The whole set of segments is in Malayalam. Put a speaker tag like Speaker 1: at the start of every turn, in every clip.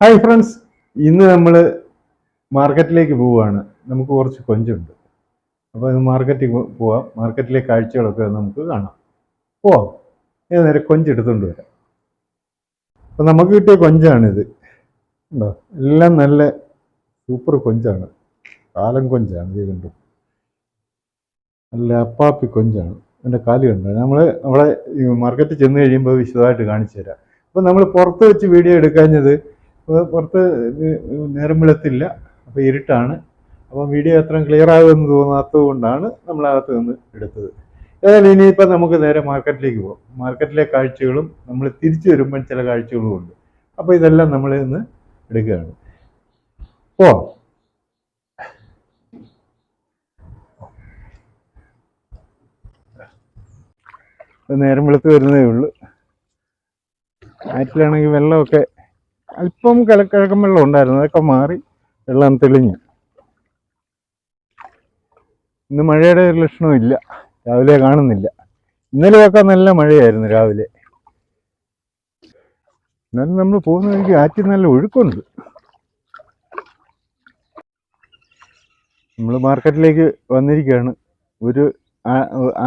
Speaker 1: ഹായ് ഫ്രണ്ട്സ് ഇന്ന് നമ്മൾ മാർക്കറ്റിലേക്ക് പോവുകയാണ്. നമുക്ക് കുറച്ച് കൊഞ്ചുണ്ട്. അപ്പോൾ ഇത് മാർക്കറ്റിൽ പോവാം. മാർക്കറ്റിലെ കാഴ്ചകളൊക്കെ നമുക്ക് കാണാം. പോവാം. ഏത് നേരെ കൊഞ്ച് എടുത്തുകൊണ്ട് വരാം. അപ്പോൾ നമുക്ക് കിട്ടിയ കൊഞ്ചാണിത്. ഉണ്ടോ എല്ലാം നല്ല സൂപ്പർ കൊഞ്ചാണ്. കാലം കൊഞ്ചാണ് ഇത് കണ്ടു? നല്ല അപ്പാപ്പി കൊഞ്ചാണ്. എന്റെ കാൽ കണ്ടു? നമ്മൾ അവിടെ മാർക്കറ്റിൽ ചെന്ന് കഴിയുമ്പോൾ വിശദമായിട്ട് കാണിച്ചു തരാം. അപ്പോൾ നമ്മൾ പുറത്ത് വെച്ച് വീഡിയോ എടുക്കാഞ്ഞത് പുറത്ത് നേരം വെളുത്തില്ല അപ്പോൾ ഇരുട്ടാണ്. അപ്പോൾ വീഡിയോ അത്രയും ക്ലിയർ ആകുമെന്ന് തോന്നാത്തതുകൊണ്ടാണ് നമ്മൾ അകത്ത് നിന്ന് എടുത്തത്. ഏതായാലും ഇനിയിപ്പോൾ നമുക്ക് നേരെ മാർക്കറ്റിലേക്ക് പോകാം. മാർക്കറ്റിലെ കാഴ്ചകളും നമ്മൾ തിരിച്ചു വരുമ്പോൾ ചില കാഴ്ചകളും ഉണ്ട്. അപ്പോൾ ഇതെല്ലാം നമ്മൾ ഇന്ന് എടുക്കുകയാണ്. ഓ നേരം വെളുത്ത് വരുന്നേ ഉള്ളൂ. ആറ്റിലാണെങ്കിൽ വെള്ളമൊക്കെ അല്പം കിഴക്കിഴക്കം വെള്ളം ഉണ്ടായിരുന്നു. അതൊക്കെ മാറി വെള്ളം തെളിഞ്ഞു. ഇന്ന് മഴയുടെ ഒരു ലക്ഷണവും ഇല്ല. രാവിലെ കാണുന്നില്ല. ഇന്നലെയൊക്കെ നല്ല മഴയായിരുന്നു രാവിലെ. എന്നാലും നമ്മൾ പോകുന്ന വഴിക്ക് ആറ്റിൽ നല്ല ഒഴുക്കുണ്ട്. നമ്മൾ മാർക്കറ്റിലേക്ക് വന്നിരിക്കുകയാണ്. ഒരു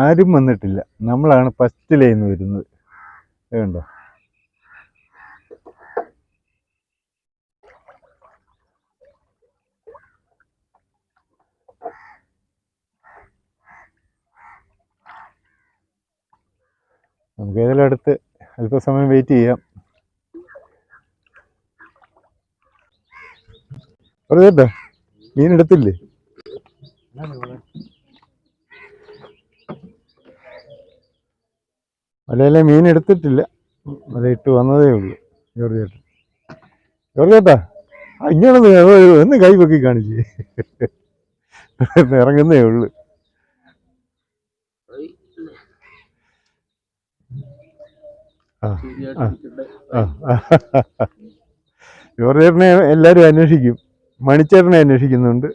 Speaker 1: ആരും വന്നിട്ടില്ല. നമ്മളാണ് ഫസ്റ്റ് ലൈന്ന് വരുന്നത്. കണ്ടോ നമുക്ക് ഏതെങ്കിലും അടുത്ത് അല്പസമയം വെയിറ്റ് ചെയ്യാം. പറഞ്ഞേട്ടാ മീൻ എടുത്തില്ലേ? വലയിലെ മീൻ എടുത്തിട്ടില്ല. അത് ഇട്ട് വന്നതേ ഉള്ളൂ ജോർജ് ജോർജേട്ടാ ജോർജ് ഇങ്ങനെ ഒന്ന് കൈ പൊക്കി കാണിച്ചേ ഇറങ്ങുന്നേ ഉള്ളൂ. ആ എല്ലാവരും അന്വേഷിക്കും. മണിച്ചേട്ടനെ അന്വേഷിക്കുന്നുണ്ട്.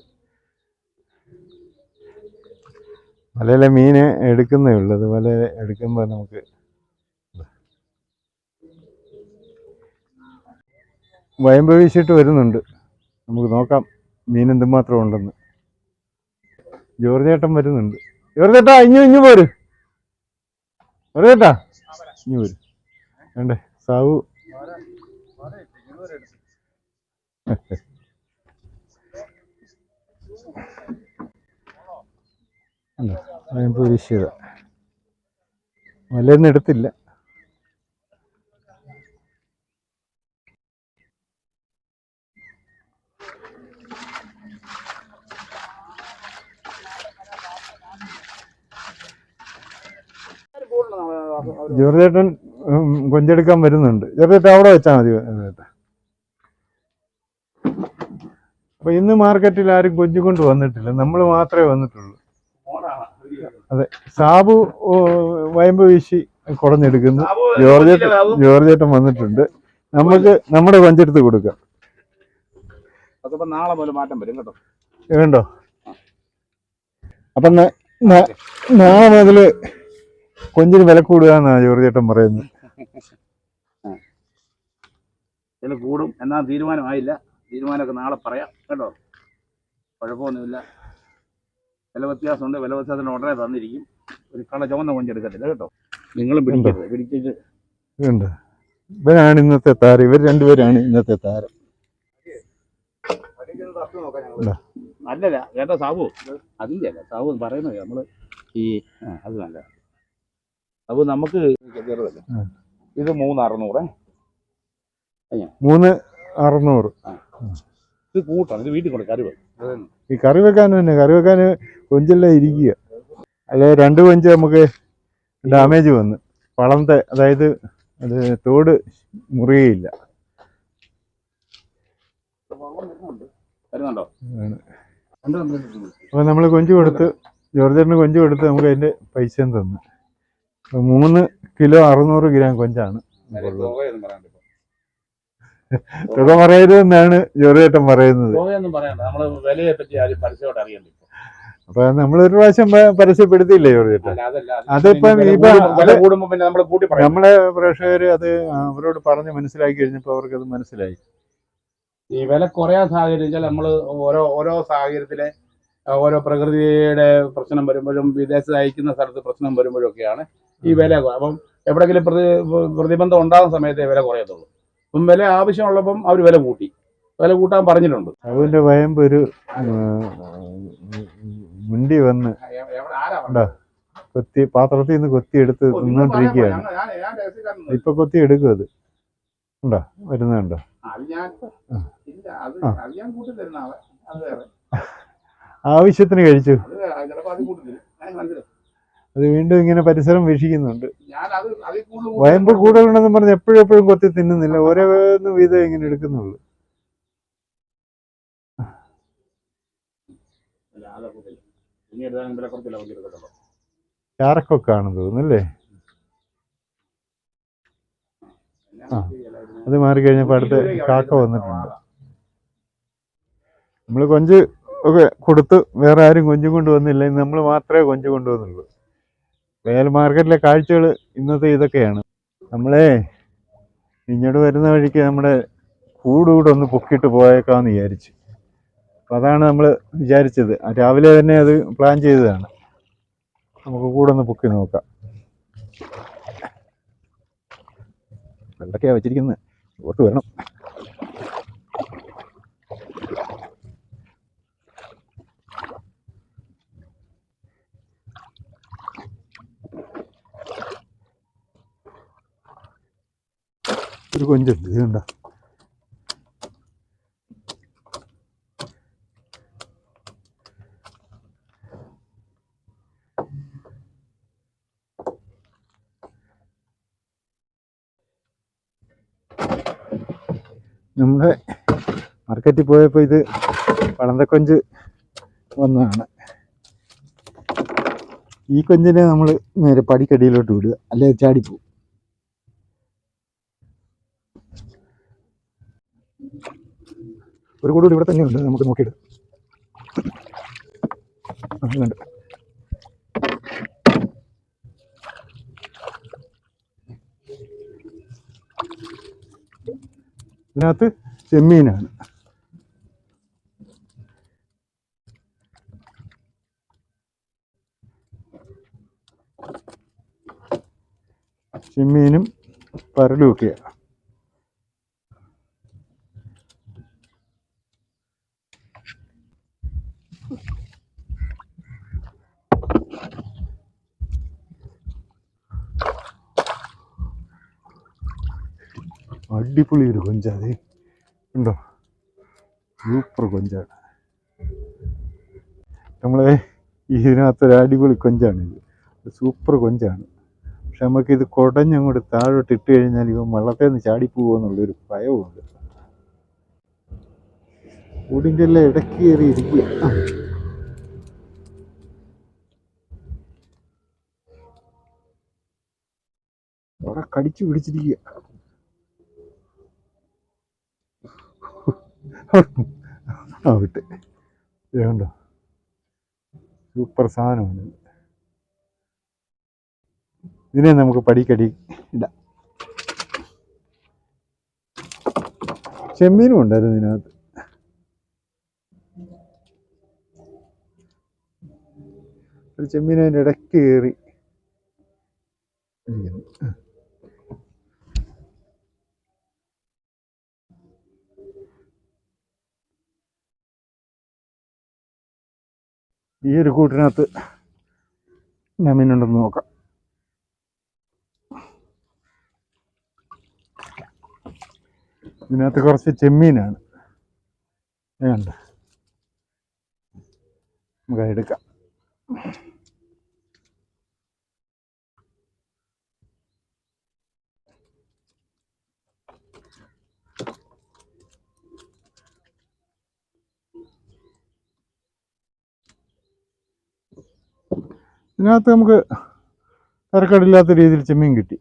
Speaker 1: വലയിലെ മീൻ എടുക്കുന്നേ ഉള്ളൂ. അതുപോലെ വല എടുക്കുമ്പോൾ നമുക്ക് വയമ്പ് വീശിയിട്ട് വരുന്നുണ്ട്. നമുക്ക് നോക്കാം മീൻ എന്തുമാത്രം ഉണ്ടെന്ന്. ജോർജേട്ടൻ വരുന്നുണ്ട്. ജോർജേട്ടാ ഇഞ്ഞു ഇഞ്ഞു പോര്. ജോർജേട്ടാ ഇഞ്ഞു പോര്. വേണ്ടേ സാവു. അല്ല വയമ്പ് വീശിയത് വലയൊന്നും എടുത്തില്ല. ജോർജേട്ടൻ കൊഞ്ചെടുക്കാൻ വരുന്നുണ്ട്. ചേട്ടാ അവിടെ വെച്ചാൽ മതി ചേട്ടാ അപ്പൊ ഇന്ന് മാർക്കറ്റിൽ ആരും കൊഞ്ചു കൊണ്ട് വന്നിട്ടില്ല. നമ്മൾ മാത്രമേ വന്നിട്ടുള്ളൂ. അതെ. സാബു വയമ്പ് വീശി കുടഞ്ഞെടുക്കുന്നു. ജോർജ് ജോർജേട്ടൻ ജോർജ് ചേട്ടൻ വന്നിട്ടുണ്ട്. നമുക്ക് നമ്മുടെ കൊഞ്ചെടുത്ത് കൊടുക്കാം.
Speaker 2: അതപ്പോ നാളെ മുതൽ മാറ്റം വരും കേട്ടോ.
Speaker 1: വേണ്ടോ അപ്പൊ നാളെ മുതൽ കൊഞ്ചിന് വില കൂടുക എന്നാണ് ജോർജേട്ടൻ പറയുന്നത്.
Speaker 2: ചില കൂടും എന്നാൽ തീരുമാനമായില്ല. തീരുമാനമൊക്കെ നാളെ പറയാം. കേട്ടോ? കുഴപ്പമൊന്നുമില്ല. വില വ്യത്യാസമുണ്ട്. വില വ്യത്യാസത്തിന് ഉടനെ തന്നിരിക്കും. ഒരു കള ചുവന്ന കൊഞ്ചെടുക്കത്തില്ല. കേട്ടോ? നിങ്ങളും പിടിക്കരുത് പിടിച്ചിട്ട്.
Speaker 1: ഇവരാണ് ഇന്നത്തെ താരം. ഇവർ രണ്ടുപേരാണ് ഇന്നത്തെ താരം.
Speaker 2: നല്ലല്ല കേട്ടോ സാബു? അതിന്റെ അല്ല സാബു പറയുന്നത് നമ്മൾ ഈ അത് നല്ല സാബു നമുക്ക് ഇത് മൂന്ന് അറുന്നൂറ്
Speaker 1: മൂന്ന് അറുന്നൂറ്.
Speaker 2: ഇത് കൂട്ടാണ്. ഇത് വീട്ടിൽ കൊണ്ട് കരുവ്
Speaker 1: ഈ കറി വെക്കാൻ തന്നെ. കറി വെക്കാൻ കൊഞ്ചെല്ലാം ഇരിക്കുക. അല്ലെ രണ്ട് കൊഞ്ച് നമുക്ക് ഡാമേജ് വന്ന്. വളർത്തെ അതായത് അത് തോട് മുറിയയില്ല. അപ്പൊ നമ്മൾ കൊഞ്ച് കൊടുത്ത് ജോർജറിന് കൊഞ്ച് കൊടുത്ത് നമുക്ക് അതിന്റെ പൈസയും തന്നു. മൂന്ന് കിലോ അറുന്നൂറ് ഗ്രാം കൊഞ്ചാണ്. തുക പറയരുതെന്നാണ് എന്നാണ് ജോലിയേട്ടൻ പറയുന്നത്.
Speaker 2: അപ്പൊ പറയണ്ട. നമ്മൾ വിലയെ ആരും പരസ്യമായിട്ട് അറിയണ്ട ഇപ്പൊ.
Speaker 1: അപ്പൊ നമ്മൾ ഒരു പ്രാവശ്യം പരസ്യപ്പെടുത്തിയില്ലേ
Speaker 2: ജോലിയേട്ടൻ
Speaker 1: അതിപ്പം ഇപ്പൊ നമ്മൾ പ്രേക്ഷകര് അത് അവരോട് പറഞ്ഞ് മനസ്സിലാക്കി കഴിഞ്ഞപ്പോ അവർക്ക് അത് മനസ്സിലായി.
Speaker 2: ഈ വില കുറയാൻ സാഹചര്യം വെച്ചാൽ നമ്മൾ ഓരോ ഓരോ സാഹചര്യത്തിലെ ഓരോ പ്രകൃതിയുടെ പ്രശ്നം വരുമ്പോഴും വിദേശത്ത് അയക്കുന്ന സ്ഥലത്ത് പ്രശ്നം വരുമ്പോഴും ഒക്കെയാണ് ഈ വില അപ്പം എവിടെയെങ്കിലും പ്രതി പ്രതിബന്ധം ഉണ്ടാകുന്ന സമയത്തേ വില കുറയത്തുള്ളൂ. അപ്പം വില ആവശ്യമുള്ളപ്പം അവർ വില കൂട്ടി. വില കൂട്ടാൻ പറഞ്ഞിട്ടുണ്ട്.
Speaker 1: അവന്റെ വയമ്പ് ഒരു മുണ്ടി വന്ന് ഉണ്ടോ? കൊത്തി പാത്രത്തിൽ നിന്ന് കൊത്തി എടുത്ത് തിന്നോണ്ടിരിക്കുകയാണ് ഇപ്പൊ കൊത്തി എടുക്കും അത്. ഉണ്ടോ? വരുന്നുണ്ടോ? ആവശ്യത്തിന് കഴിച്ചു
Speaker 2: അത് വേറെ ചിലപ്പോൾ അത് കൂട്ടി തരും ഞാൻ മനസ്സിലായി
Speaker 1: അത് വീണ്ടും ഇങ്ങനെ പരിസരം വീക്ഷിക്കുന്നുണ്ട്. വയമ്പ് കൂടുതലുണ്ടെന്ന് പറഞ്ഞ് എപ്പോഴും എപ്പോഴും കൊത്തി തിന്നുന്നില്ല. ഓരോന്ന് വീതം ഇങ്ങനെ എടുക്കുന്നുള്ളൂ. ചാരക്കൊക്കാണെന്ന് തോന്നുന്നല്ലേ? ആ. അത് മാറിക്കഴിഞ്ഞപ്പോൾ അടുത്ത് കാക്ക വന്നിട്ടുണ്ട്. നമ്മൾ കൊഞ്ച് ഒക്കെ കൊടുത്ത് വേറെ ആരും കൊഞ്ചും കൊണ്ടുവന്നില്ല നമ്മൾ മാത്രമേ കൊഞ്ച് കൊണ്ടുവന്നുള്ളൂ. വേൽ മാർക്കറ്റിലെ കാഴ്ചകൾ ഇന്നത്തെ ഇതൊക്കെയാണ്. നമ്മളെ ഇങ്ങോട്ട് വരുന്ന വഴിക്ക് നമ്മുടെ കൂട് കൂടെ ഒന്ന് പൊക്കിയിട്ട് പോയേക്കാമെന്ന് വിചാരിച്ചു. അപ്പം അതാണ് നമ്മൾ വിചാരിച്ചത്. രാവിലെ തന്നെ അത് പ്ലാൻ ചെയ്തതാണ്. നമുക്ക് കൂടെ ഒന്ന് പൊക്കി നോക്കാം. വെള്ളക്കെയാണ് വെച്ചിരിക്കുന്നത് ഓട്ട് വരണം. ഒരു കൊഞ്ചുണ്ട് ഇത് കണ്ടോ നമ്മുടെ മാർക്കറ്റിൽ പോയപ്പോൾ ഇത് പളന്തക്കൊഞ്ച് വന്നതാണ്. ഈ കൊഞ്ചിനെ നമ്മൾ നേരെ പടിക്കടിയിലോട്ട് വിടുക. അല്ലെങ്കിൽ ചാടിപ്പോവും. ഒരു കൂടെ ഇവിടെ തന്നെയുണ്ട്. നമുക്ക് നോക്കിയിട്ട്. ആ, കണ്ടു. ഇതിനകത്ത് ചെമ്മീനാണ്. ചെമ്മീനും പരലും ഒക്കെയാണ് അടിപൊളി ഒരു കൊഞ്ചാതെ ഉണ്ടോ സൂപ്പർ കൊഞ്ചാണ്. നമ്മളെ ഇതിനകത്തൊരു അടിപൊളി കൊഞ്ചാണിത് സൂപ്പർ കൊഞ്ചാണ്. പക്ഷെ നമുക്കിത് കുടഞ്ഞങ്ങോട്ട് താഴോട്ട് ഇട്ട് കഴിഞ്ഞാൽ ഇവൻ വെള്ളത്തിൽ നിന്ന് ചാടിപ്പോകുമെന്നുള്ളൊരു ഭയമുണ്ട് കൂടിന്റെ എല്ലാം ഇടയ്ക്ക് കയറി ഇരിക്കുക. അവിടെ കടിച്ചു പിടിച്ചിരിക്കുക. വിട്ട്. ഏണ്ടോ സൂപ്പർ സാധനമാണ് ഇത്. ഇതിനെ നമുക്ക് പടിക്കടി ഇടാം. ചെമ്മീനും ഉണ്ടായിരുന്നു ഇതിനകത്ത്. ഒരു ചെമ്മീൻ അതിന്റെ ഇടയ്ക്ക് കയറി. ഇരിക്കുന്നു. ഈ ഒരു കൂട്ടിനകത്ത് ഞാൻ മീനുണ്ടെന്ന് നോക്കാം. ഇതിനകത്ത് കുറച്ച് ചെമ്മീനാണ്. ഏണ്ട് നമുക്ക് എടുക്കാം. ഇതിനകത്ത് നമുക്ക് തരക്കടില്ലാത്ത രീതിയിൽ ചെമ്മീൻ കിട്ടി.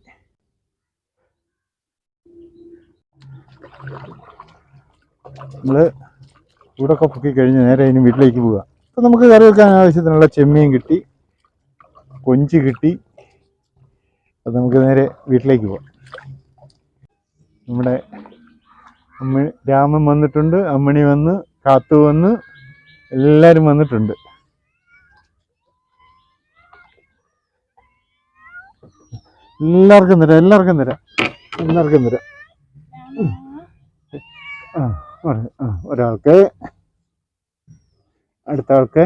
Speaker 1: നമ്മൾ ചൂടൊക്കെ പൊക്കി കഴിഞ്ഞ് നേരെ ഇനി വീട്ടിലേക്ക് പോവുക. അപ്പം നമുക്ക് കറി വെക്കാൻ ആവശ്യത്തിനുള്ള ചെമ്മീൻ കിട്ടി. കൊഞ്ച് കിട്ടി. അത് നമുക്ക് നേരെ വീട്ടിലേക്ക് പോവാം. നമ്മുടെ അമ്മ രാമൻ വന്നിട്ടുണ്ട്. അമ്മണി വന്ന് കാത്തു വന്ന് എല്ലാവരും വന്നിട്ടുണ്ട്. എല്ലാവർക്കും തരാം എല്ലാവർക്കും തരാം. എല്ലാവർക്കും തരാം. ഒരാൾക്ക്. അടുത്ത ആൾക്ക്.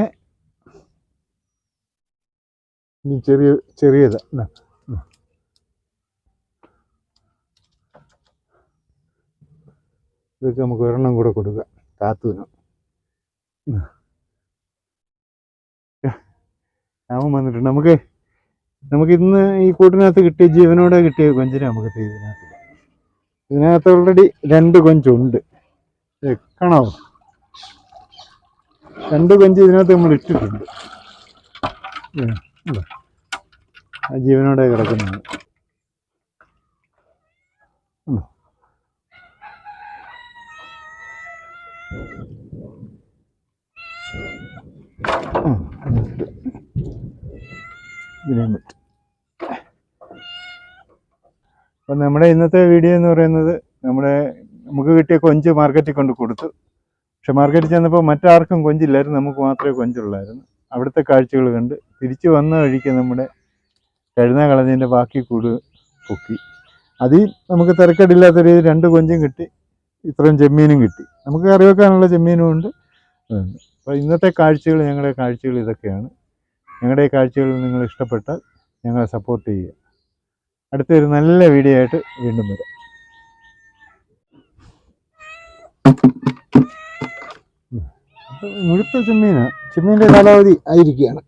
Speaker 1: ചെറിയ ചെറിയത്. ഇതാ, ഇതാ. ഇതൊക്കെ നമുക്ക് ഒരെണ്ണം കൂടെ കൊടുക്കാം. കാത്തുവിന് ഞാൻ വന്നിട്ടുണ്ട്. നമുക്ക് നമുക്ക് ഇന്ന് ഈ കൂട്ടിനകത്ത് കിട്ടിയ ജീവനോടെ കിട്ടിയ കൊഞ്ചിനെ നമുക്ക് ഇതിനകത്ത്. ഇതിനകത്ത് ഓൾറെഡി രണ്ട് കൊഞ്ചുണ്ട്. കാണാവോ? രണ്ട് കൊഞ്ച് ഇതിനകത്ത് നമ്മൾ ഇട്ടിട്ടുണ്ട്. ആ ജീവനോടെ കിടക്കുന്നത്. ഇതിനെ പറ്റും. അപ്പം നമ്മുടെ ഇന്നത്തെ വീഡിയോ എന്ന് പറയുന്നത് നമ്മുടെ നമുക്ക് കിട്ടിയ കൊഞ്ച് മാർക്കറ്റിൽ കൊണ്ട് കൊടുത്തു. പക്ഷെ മാർക്കറ്റിൽ ചെന്നപ്പോൾ മറ്റാർക്കും കൊഞ്ചില്ലായിരുന്നു നമുക്ക് മാത്രമേ കൊഞ്ചുള്ളായിരുന്നു. അവിടുത്തെ കാഴ്ചകൾ കണ്ട് തിരിച്ചു വന്ന വഴിക്ക് നമ്മുടെ കഴുന്ന കളഞ്ഞതിന്റെ ബാക്കി കൂട് പൊക്കി. അതിൽ നമുക്ക് തിരക്കേടില്ലാത്ത രീതിയിൽ രണ്ട് കൊഞ്ചും കിട്ടി ഇത്രയും ചെമ്മീനും കിട്ടി. നമുക്ക് കറി വെക്കാനുള്ള ചെമ്മീനും ഉണ്ട്. അപ്പോൾ ഇന്നത്തെ കാഴ്ചകൾ ഞങ്ങളുടെ കാഴ്ചകൾ ഇതൊക്കെയാണ്. ഞങ്ങളുടെ കാഴ്ചകൾ നിങ്ങൾ ഇഷ്ടപ്പെട്ടാൽ ഞങ്ങളെ സപ്പോർട്ട് ചെയ്യുക. അടുത്തൊരു നല്ല വീഡിയോ ആയിട്ട് വീണ്ടും വരാം. മുഴുത്ത ചെമ്മീനാണ് ചെമ്മീന്റെ കാലാവധി ആയിരിക്കുകയാണ്.